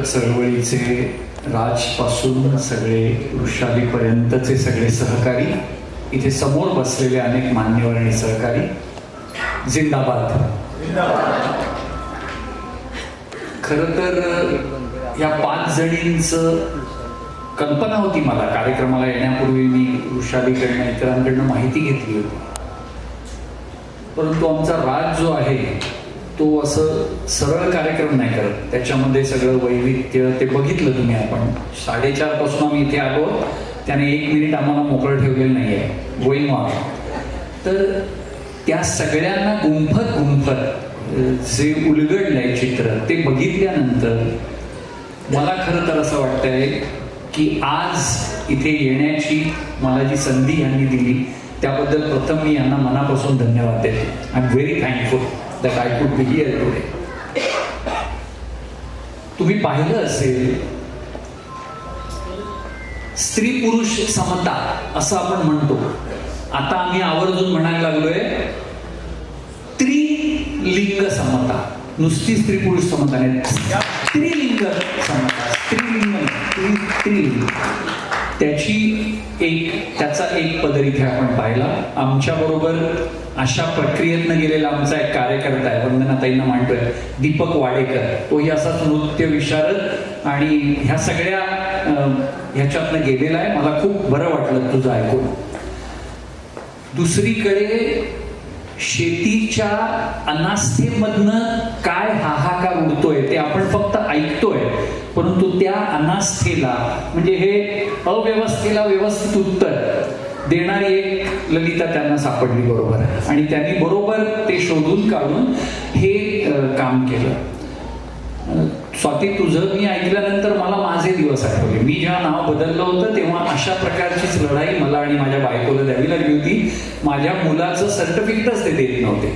चळवळीचे राजपासून सगळे वृषालीपर्यंतचे सगळे सहकारी इथे समोर बसलेले अनेक मान्यवर आणि सहकारी. जिंदाबाद. खर तर या पाच जणींचं कल्पना होती मला. कार्यक्रमाला येण्यापूर्वी मी वृषालीकडनं इतरांकडनं माहिती घेतली होती. परंतु आमचा राज जो आहे तो असं सरळ कार्यक्रम नाही करत. त्याच्यामध्ये सगळं वैविध्य ते बघितलं तुम्ही आपण. साडेचारपासून आम्ही इथे आलो. त्याने एक मिनिट आम्हाला मोकळं ठेवलेलं नाही आहे गोईंग ऑन तर त्या सगळ्यांना गुंफत गुंफत जे उलगडलंय चित्र ते बघितल्यानंतर मला खरं तर असं वाटतंय की आज इथे येण्याची मला जी संधी यांनी दिली त्याबद्दल प्रथम मी यांना मनापासून धन्यवाद देतो. I am very thankful that I could be here today तुम्ही पाहिलं असेल स्त्री पुरुष समता असं आपण म्हणतो. आता आम्ही आवर्जून म्हणायला लागलोय त्रिलिंग समता. नुसती स्त्री पुरुष समता नाही. त्रिलिंग समता. स्त्रीलिंग त्रिलिंग त्याची एक त्याचा एक पदर इथे आपण पाहिला. आमच्या बरोबर अशा प्रक्रियेतनं गेलेला आमचा एक कार्यकर्ता आहे वंदनाताईंना मांडतोय दीपक वाडेकर. तोही असाच नृत्य विशारद आणि ह्या सगळ्या ह्याच्यातनं गेलेला आहे. मला खूप बरं वाटलं तुझं ऐकून. दुसरीकडे शेतीच्या अनास्थेमधनं काय हाहाकार उडतोय ते आपण फक्त ऐकतोय. परंतु त्या अनास्थेला म्हणजे हे अव्यवस्थेला व्यवस्थित उत्तर देणारी एक ललिता त्यांना सापडली बरोबर. आणि त्यांनी बरोबर ते शोधून काढून हे काम केलं. स्वाती तुझं मी ऐकल्यानंतर मला माझे दिवस आठवले. मी जेव्हा नाव बदललं होतं तेव्हा अशा प्रकारचीच लढाई मला आणि माझ्या बायकोला द्यावी लागली होती. माझ्या मुलाचं सर्टिफिकेटच ते देत नव्हते.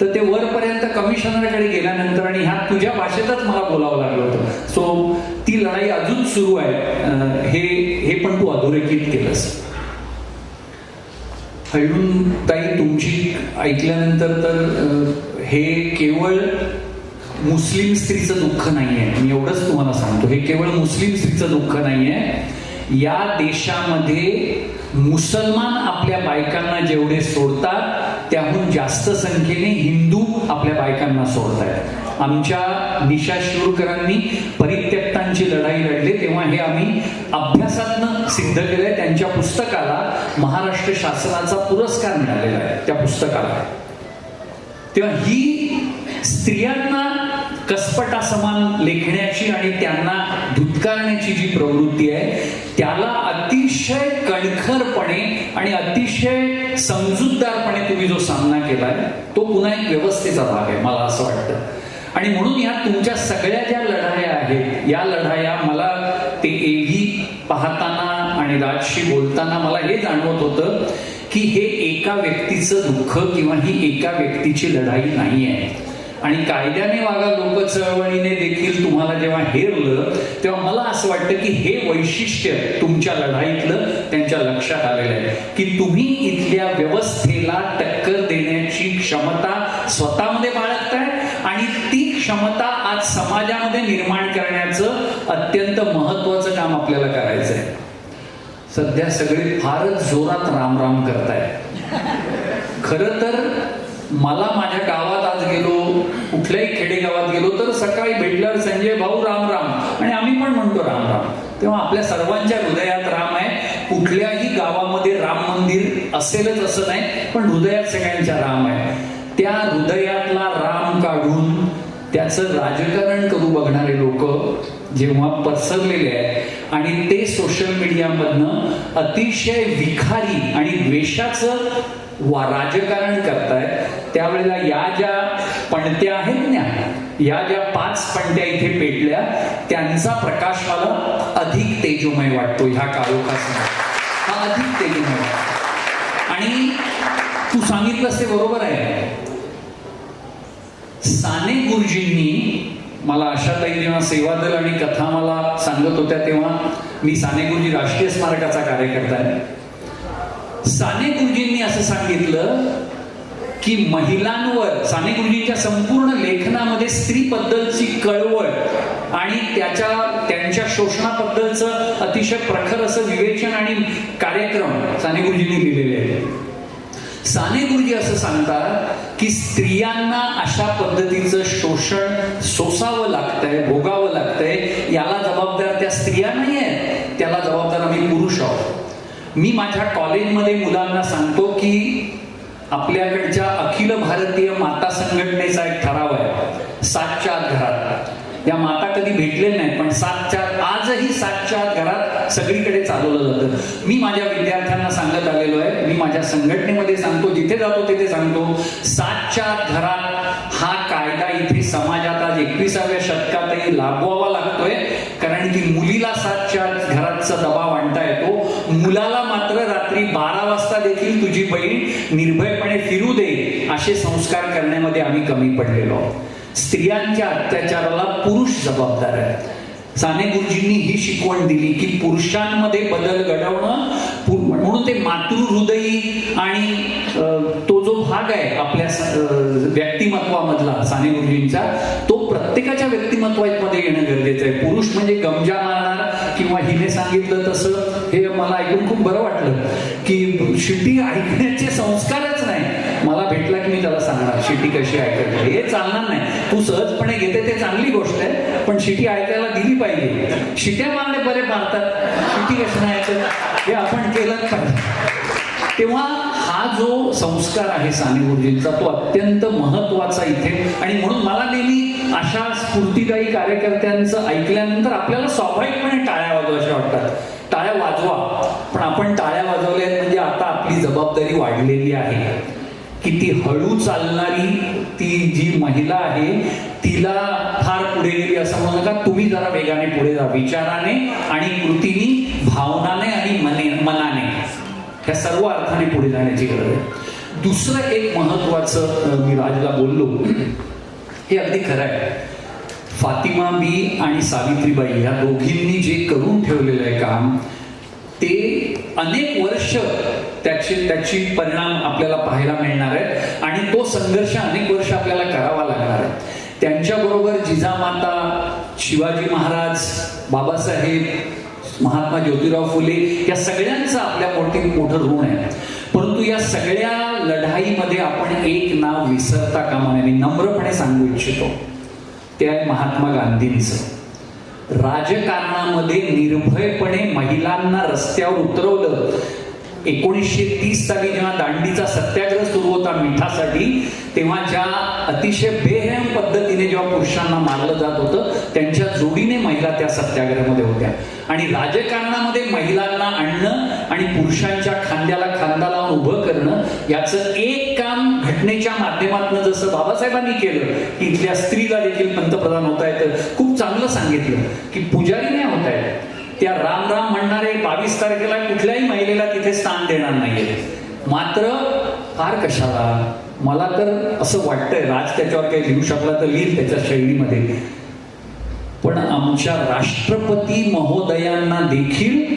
तर ते वरपर्यंत कमिशनरकडे गेल्यानंतर आणि ह्या तुझ्या भाषेतच मला बोलावं लागलं होतं. सो ती लढाई अजून सुरू आहे. हे हे पण तू अधोरेखित केलंस. हळून ताई तुमची ऐकल्यानंतर तर हे केवळ मुस्लिम स्त्रीचं दुःख नाहीये. मी एवढंच तुम्हाला सांगतो. हे केवळ मुस्लिम स्त्रीचं दुःख नाहीये. या देशामध्ये मुसलमान आपल्या बायकांना जेवढे सोडतात त्याहून जास्त संख्येने हिंदू आपल्या बायकांना सोडतायत. आमच्या निशा शिरूरकरांनी परित्यक्तांची लढाई लढली तेव्हा हे आम्ही अभ्यासातनं सिद्ध केलंय. त्यांच्या पुस्तकाला महाराष्ट्र शासनाचा पुरस्कार मिळालेला आहे. त्या पुस्तकाला. तेव्हा ही स्त्रियांना कसपटासमान लेखण्याची आणि त्यांना धुतकारण्याची जी प्रवृत्ती आहे त्याला अतिशय कणखरपणे आणि अतिशय समजूतदारपणे तुम्ही जो सामना केलाय तो पुन्हा एक व्यवस्थेचा भाग आहे मला असं वाटतं. आणि म्हणून या तुमच्या सगळ्या ज्या लढाया आहेत या लढाया मला ते एव्ही पाहताना आणि राजशी बोलताना मला हे जाणवत होतं की हे एका व्यक्तीचं दुःख किंवा ही एका व्यक्तीची लढाई नाही आहे आणि कायद्याने वागा लोक चळवळीने देखील तुम्हाला जेव्हा हेरलं तेव्हा मला असं वाटतं की हे वैशिष्ट्य तुमच्या लढाईतलं त्यांच्या लक्षात आलेलं आहे. की तुम्ही इथल्या व्यवस्थेला टक्कर देण्याची क्षमता स्वतःमध्ये बाळगताय आणि ती क्षमता आज समाजामध्ये निर्माण करण्याचं अत्यंत महत्वाचं काम आपल्याला करायचं आहे सध्या सगळे फारच जोरात रामराम करताय खरं तर मला माझ्या गावात आज गेलो कुठल्याही खेडेगावात गेलो तर सकाळी भेटल्यावर संजय भाऊ राम राम. आणि आम्ही पण म्हणतो राम राम. तेव्हा आपल्या सर्वांच्या हृदयात राम आहे. कुठल्याही गावामध्ये राम मंदिर असेलच असं नाही पण हृदयात सगळ्यांच्या राम आहे. त्या हृदयातला राम काढून त्याचं राजकारण करू बघणारे लोक जेव्हा पसरलेले आहेत आणि ते सोशल मीडियामधनं अतिशय विखारी आणि द्वेषाचं वा राजकारण करतायत त्यावेळेला या ज्या पणत्या आहेत ना या ज्या पाच पणत्या इथे पेटल्या त्यांचा प्रकाश मला अधिक तेजोमय वाटतो ह्या काळोखासमोर हा अधिक तेजोमय वाटतो. आणि तू सांगितलंस ते बरोबर आहे. साने गुरुजींनी मला आशाताई जेव्हा सेवा दल आणि कथा मला सांगत होत्या तेव्हा मी साने गुरुजी राष्ट्रीय स्मारकाचा कार्यकर्ता आहे. साने गुरुजींनी असं सांगितलं की महिलांवर साने गुरुजींच्या संपूर्ण लेखनामध्ये स्त्रीबद्दलची कळवळ आणि त्याच्या त्यांच्या शोषणाबद्दलचं अतिशय प्रखर असं विवेचन आणि कार्यक्रम साने गुरुजींनी लिहिलेले आहेत. साने गुरुजी असं सांगतात की स्त्रियांना अशा पद्धतीचं शोषण सोसावं लागतंय भोगावं लागतंय याला जबाबदार त्या स्त्रिया नाही आहेत त्याला जबाबदार आम्ही पुरुष आहोत मी माझ्या कॉलेजमध्ये मुलांना सांगतो की आपल्याकडच्या अखिल भारतीय माता संघटनेचा एक ठराव आहे. सातच्या आत घरात. या माता कधी भेटलेल्या नाही पण सातच्या आजही सातच्या आत घरात सगळीकडे चालवलं जातं. मी माझ्या विद्यार्थ्यांना सांगत आलेलो आहे मी माझ्या संघटनेमध्ये सांगतो जिथे जातो तिथे सांगतो सातच्या आत घरात हा कायदा इथे समाजात आज एकविसाव्या शतकातही लागवावा लागतोय कारण की मुलीला सातच्या आत घरातचा दबाव आणता येतो. मुलाला मात्र रात्री बारा वाजता देखील तुझी बहीण निर्भयपणे फिरू दे असे संस्कार करण्यामध्ये आम्ही कमी पडलेलो आहोत. स्त्रियांच्या अत्याचाराला पुरुष जबाबदार आहे साने गुरुजींनी ही शिकवण दिली की पुरुषांमध्ये बदल घडवणं म्हणून ते मातृहृदयी आणि तो जो भाग आहे आपल्या व्यक्तिमत्वामधला साने गुरुजींचा तो प्रत्येकाच्या व्यक्तिमत्वामध्ये येणं गरजेचं आहे. पुरुष म्हणजे गमजा मारणार किंवा हिने सांगितलं तसं हे मला ऐकून खूप बरं वाटलं की शिटी ऐकण्याचे संस्कारच नाही. मला भेटला की मी त्याला सांगणार शिटी कशी ऐकायची हे चालणार नाही. तू सहजपणे घेते ते चांगली गोष्ट आहे पण शिटी ऐकायला दिली पाहिजे. शिट्या मारणे बरे मारतात. शिटी कशी नाही ऐकत? हे आपण केलं पाहिजे तेव्हा हा जो संस्कार आहे साने गुरुजींचा तो अत्यंत महत्त्वाचा इथे. आणि म्हणून मला नेहमी अशा स्फूर्तीदायी कार्यकर्त्यांचं ऐकल्यानंतर आपल्याला स्वाभाविकपणे टाळ्या वाजवायच्या वाटतात. टाळ्या वाजवा. पण आपण टाळ्या वाजवल्या म्हणजे आता आपली जबाबदारी वाढलेली आहे. की ती हळू चालणारी ती जी महिला आहे तिला फार पुढे गेली असं म्हणू नका. तुम्ही जरा वेगाने पुढे जा. विचाराने आणि कृतीनी भावनाने आणि मने मनाने. ह्या सर्व अर्थाने पुढे जाण्याची गरज आहे. दुसरं एक महत्वाचं मी राजला बोललो. हे अगदी खरं आहे. फातिमा बी आणि सावित्रीबाई ह्या दोघींनी जे करून ठेवलेलं आहे काम ते अनेक वर्ष त्याचे त्याची परिणाम आपल्याला पाहायला मिळणार आहेत आणि तो संघर्ष अनेक वर्ष आपल्याला करावा लागणार आहे. त्यांच्याबरोबर जिजामाता शिवाजी महाराज बाबासाहेब महात्मा ज्योतिराव फुले या सगळ्यांचं आपल्या मोठी मोठं ऋण आहे. परंतु या सगळ्या लढाईमध्ये आपण एक नाव विसरता कामा नये. नम्रपणे सांगू इच्छितो ते आहे महात्मा गांधींचं. राजकारणामध्ये निर्भयपणे महिलांना रस्त्यावर उतरवलं एकोणीसशे तीस साली जेव्हा दांडीचा सत्याग्रह सुरू होता मिठासाठी तेव्हा ज्या अतिशय बेहम पद्धतीने जेव्हा पुरुषांना मारलं जात होतं त्यांच्या जोडीने महिला त्या सत्याग्रहामध्ये होत्या. आणि राजकारणामध्ये महिलांना आणणं आणि पुरुषांच्या खांद्याला खांदा लावून उभं करणं याचं एक काम घटनेच्या माध्यमातून जसं बाबासाहेबांनी केलं की इथल्या स्त्रीला देखील पंतप्रधान होता येतं. खूप चांगलं सांगितलं की पुजारी नाही होता येत. त्या राम राम म्हणणारे बावीस तारखेला कुठल्याही महिलेला तिथे स्थान देणार नाहीये. मात्र फार कशाला? मला तर असं वाटतंय राज त्याच्यावर काही लिहू शकला तर लिहिल त्याच्या शैलीमध्ये पण आमच्या राष्ट्रपती महोदयांना देखील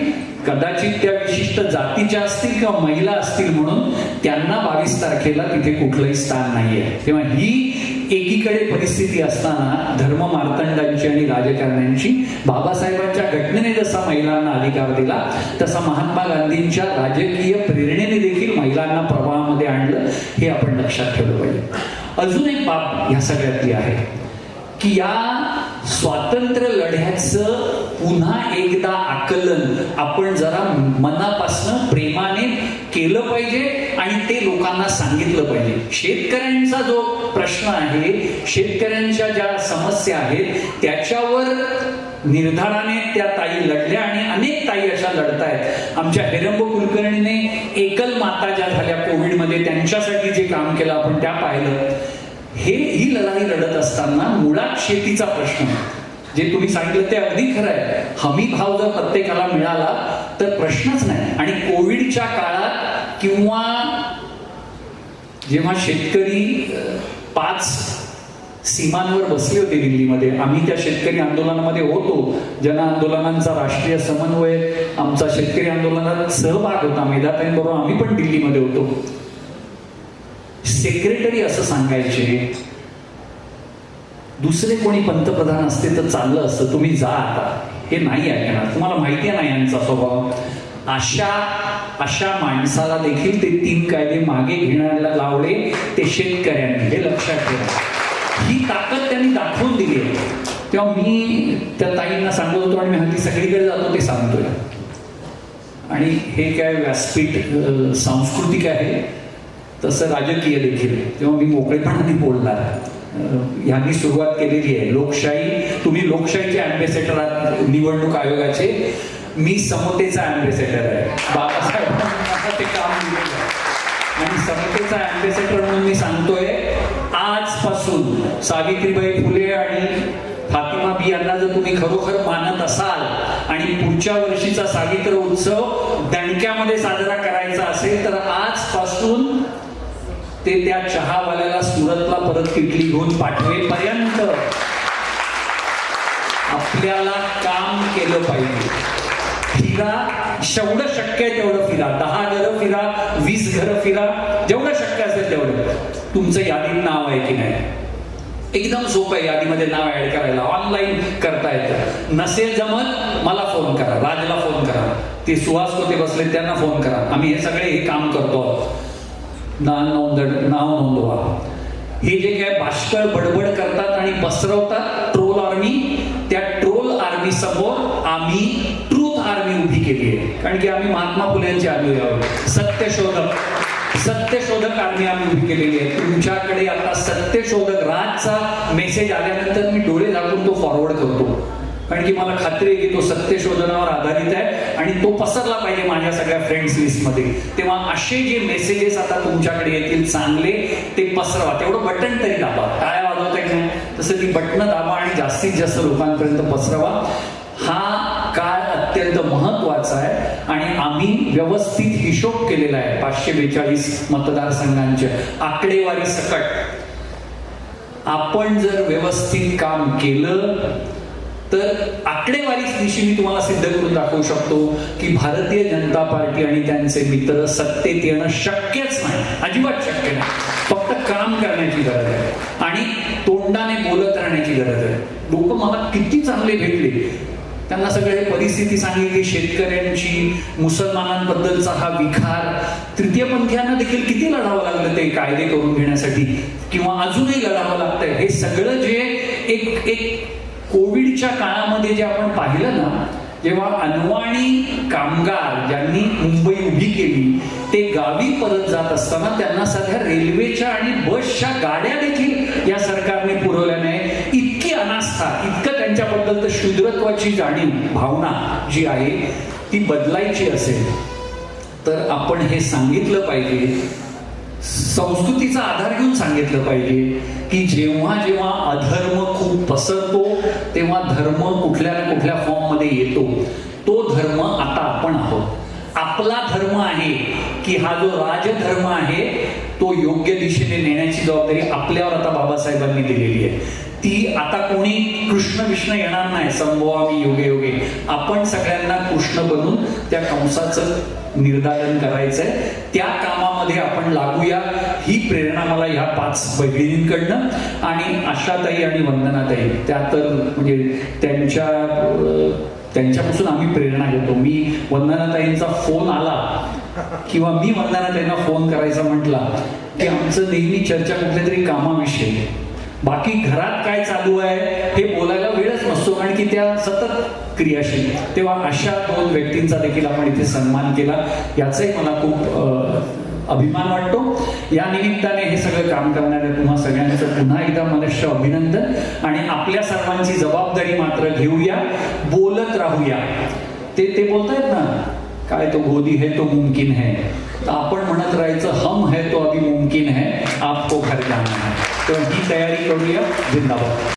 कदाचित त्या विशिष्ट जातीच्या असतील किंवा महिला असतील म्हणून त्यांना बावीस तारखेला तिथे कुठलंही स्थान नाहीये. तेव्हा ही एकीकडे परिस्थिती असताना धर्म मार्तंडांची आणि राजकारण्यांची बाबासाहेबांच्या घटनेने जसा महिलांना अधिकार दिला तसा महात्मा गांधींच्या राजकीय प्रेरणेने देखील महिलांना प्रवाहामध्ये आणलं हे आपण लक्षात ठेवलं पाहिजे. अजून एक बाब ह्या सगळ्यातली आहे की या स्वातंत्र्य लढ्याचं पुन्हा एकदा आकलन. आपण जरा मनापासनं प्रेमाने केलं पाहिजे आणि ते लोकांना सांगितलं पाहिजे. शेतकऱ्यांचा जो प्रश्न आहे शेतकऱ्यांच्या ज्या समस्या आहेत त्याच्यावर निर्धाराने त्या ताई लढल्या आणि अनेक ताई अशा लढतायत. आमच्या हेरंब कुलकर्णीने एकल माता ज्या झाल्या कोविडमध्ये त्यांच्यासाठी जे काम केलं आपण त्या पाहिलं. हे ही लढाई लढत असताना मुळात शेतीचा प्रश्न जे तुम्ही सांगितलं ते अगदी खरं आहे. हमी भाव जर प्रत्येकाला मिळाला तर प्रश्नच नाही. आणि कोविडच्या काळात किंवा जेव्हा शेतकरी पाच सीमांवर बसले होते दिल्लीमध्ये आम्ही त्या शेतकरी आंदोलनामध्ये होतो. जन आंदोलनांचा राष्ट्रीय समन्वय आमचा शेतकरी आंदोलनात सहभाग होता. मेधाताईंबरोबर आम्ही पण दिल्लीमध्ये होतो. सेक्रेटरी असं सांगायचे दुसरे कोणी पंतप्रधान असते तर चाललं असतं. तुम्ही जा आता. हे नाही ऐकणार. तुम्हाला माहिती आहे ना यांचा स्वभाव? अशा अशा माणसाला देखील ते तीन कायदे मागे घेण्याला लावले ते शेतकऱ्यांनी. हे लक्षात ठेवा. ही ताकद त्यांनी दाखवून दिली आहे. तेव्हा मी त्या ताईंना सांगत होतो आणि मी हल्ली सगळीकडे जातो ते सांगतोय. आणि हे काय व्यासपीठ सांस्कृतिक आहे? तसं राजकीय देखील. तेव्हा मी मोकळेपणाने बोलणार ह्यांनी सुरुवात केलेली आहे. लोकशाही तुम्ही लोकशाहीचे अँबेसेडर आहात निवडणूक आयोगाचे. मी समतेचा अँबेसेडर आहे. बाबासाहेब ते काम दिलेलं आहे. आणि समतेचा अँबेसेडर म्हणून मी सांगतोय आजपासून सावित्रीबाई फुले आणि फातिमा बी यांना जर तुम्ही खरोखर मानत असाल आणि पुढच्या वर्षीचा सावित्र उत्सव दणक्यामध्ये साजरा करायचा असेल तर आजपासून ते त्या चहावाल्याला सुरतला परत किटली घेऊन पाठवेपर्यंत आपल्याला काम केलं पाहिजे. फिरा जेवढं शक्य आहे तेवढं फिरा. दहा घरं फिरा वीस घरं फिरा. जेवढं शक्य असेल तेवढं. तुमचं यादीत नाव आहे की नाही? एकदम सोपं आहे यादीमध्ये नाव ऍड करायला. ऑनलाईन करता येतं. नसेल जमत मला फोन करा. राजला फोन करा. ते सुहास होते बसले त्यांना फोन करा. आम्ही हे सगळे हे काम करतो ना नोंद नाव नोंदवा. हे जे काय बाष्कळ बडबड करतात आणि पसरवतात ट्रोल आर्मी त्या ट्रोल आर्मी समोर आम्ही ट्रूथ आर्मी उभी केली आहे. कारण की आम्ही महात्मा फुलेंचे आलो आहोत. सत्यशोधक सत्यशोधक आर्मी आम्ही उभी केलेली आहे. तुमच्याकडे आता सत्यशोधक राजचा मेसेज आल्यानंतर मी डोळे झाकून तो फॉरवर्ड करतो. कारण की मला खात्री आहे की तो सत्यशोधनावर आधारित आहे आणि तो पसरला पाहिजे माझ्या सगळ्या फ्रेंड्स लिस्टमध्ये तेव्हा असे जे मेसेजेस आता तुमच्याकडे येतील चांगले ते पसरवा. तेवढं बटन तरी दाबा. टाळ्या वाजवता येईल नाही? तसं ती बटणं दाबा आणि जास्तीत जास्त लोकांपर्यंत पसरवा. हा काळ अत्यंत महत्त्वाचा आहे आणि आम्ही व्यवस्थित हिशोब केलेला आहे पाचशे बेचाळीस मतदारसंघांचे. आकडेवारी सकट. आपण जर व्यवस्थित काम केलं तर आकडेवारीच दिवशी मी तुम्हाला सिद्ध करून दाखवू शकतो की भारतीय जनता पार्टी आणि त्यांचे मित्र सत्तेत येणं शक्यच नाही अजिबात शक्य नाही. फक्त काम करण्याची गरज आहे आणि तोंडाने बोलत राहण्याची गरज आहे. लोक मला किती चांगले भेटले. त्यांना सगळे परिस्थिती सांगितली शेतकऱ्यांची मुसलमानांबद्दलचा हा विखार. तृतीयपंथीयांना देखील किती लढावं लागलं ते कायदे करून घेण्यासाठी? किंवा अजूनही लढावं लागतंय? हे सगळं जे एक एक कोविडच्या काळामध्ये जे आपण पाहिलं ना जेव्हा अनवाणी कामगार ज्यांनी मुंबई उभी केली ते गावी परत जात असताना त्यांना सध्या रेल्वेच्या आणि बसच्या गाड्या देखील या सरकारने पुरवल्या नाही इतकी अनास्था इतकं त्यांच्याबद्दल तर शूद्रत्वाची जाणीव भावना जी आहे ती बदलायची असेल तर आपण हे सांगितलं पाहिजे संस्कृतीचा आधार घेऊन सांगितलं पाहिजे की जेव्हा जेव्हा अधर्म खूप पसरतो तेव्हा धर्म कुठल्या ना कुठल्या फॉर्ममध्ये येतो. तो धर्म आता आपण आहोत. आपला धर्म आहे की हा जो राजधर्म आहे तो योग्य दिशेने नेण्याची जबाबदारी आपल्यावर आता बाबासाहेबांनी दिलेली आहे. ती आता कोणी कृष्ण विष्ण येणार नाही संभवामी योगे योगे. आपण सगळ्यांना कृष्ण बनून त्या कंसाचं निर्धारण करायचंय. त्या कामामध्ये आपण लागूया. ही प्रेरणा मला ह्या पाच बहिणींकडनं आणि आशाताई आणि वंदनाताई. त्या तर म्हणजे त्यांच्या त्यांच्यापासून आम्ही प्रेरणा घेतो. मी वंदनाताईंचा फोन आला किंवा मी वंदनाताईंना फोन करायचा म्हटला की आमचं नेहमी चर्चा कुठल्या तरी कामाविषयी. बाकी घरात काय चालू आहे हे बोलायला वेळच नसतो कारण की त्या सतत क्रियाशील तेव्हा अशा दोन व्यक्तींचा देखील आपण इथे सन्मान केला. याचाही मला खूप अभिमान वाटतो. या निमित्ताने हे सगळं काम करणाऱ्या तुम्हा सगळ्यांचं पुन्हा एकदा मनस्य अभिनंदन. आणि आपल्या सर्वांची जबाबदारी मात्र घेऊया बोलत राहूया. ते ते बोलतायत ना काय तो गोदी है तो मुमकिन है. तर आपण म्हणत राहायचं हम है तो अभी मुमकिन है. आपको घर जाना है. तर ही तयारी करूया जिंदाबाद.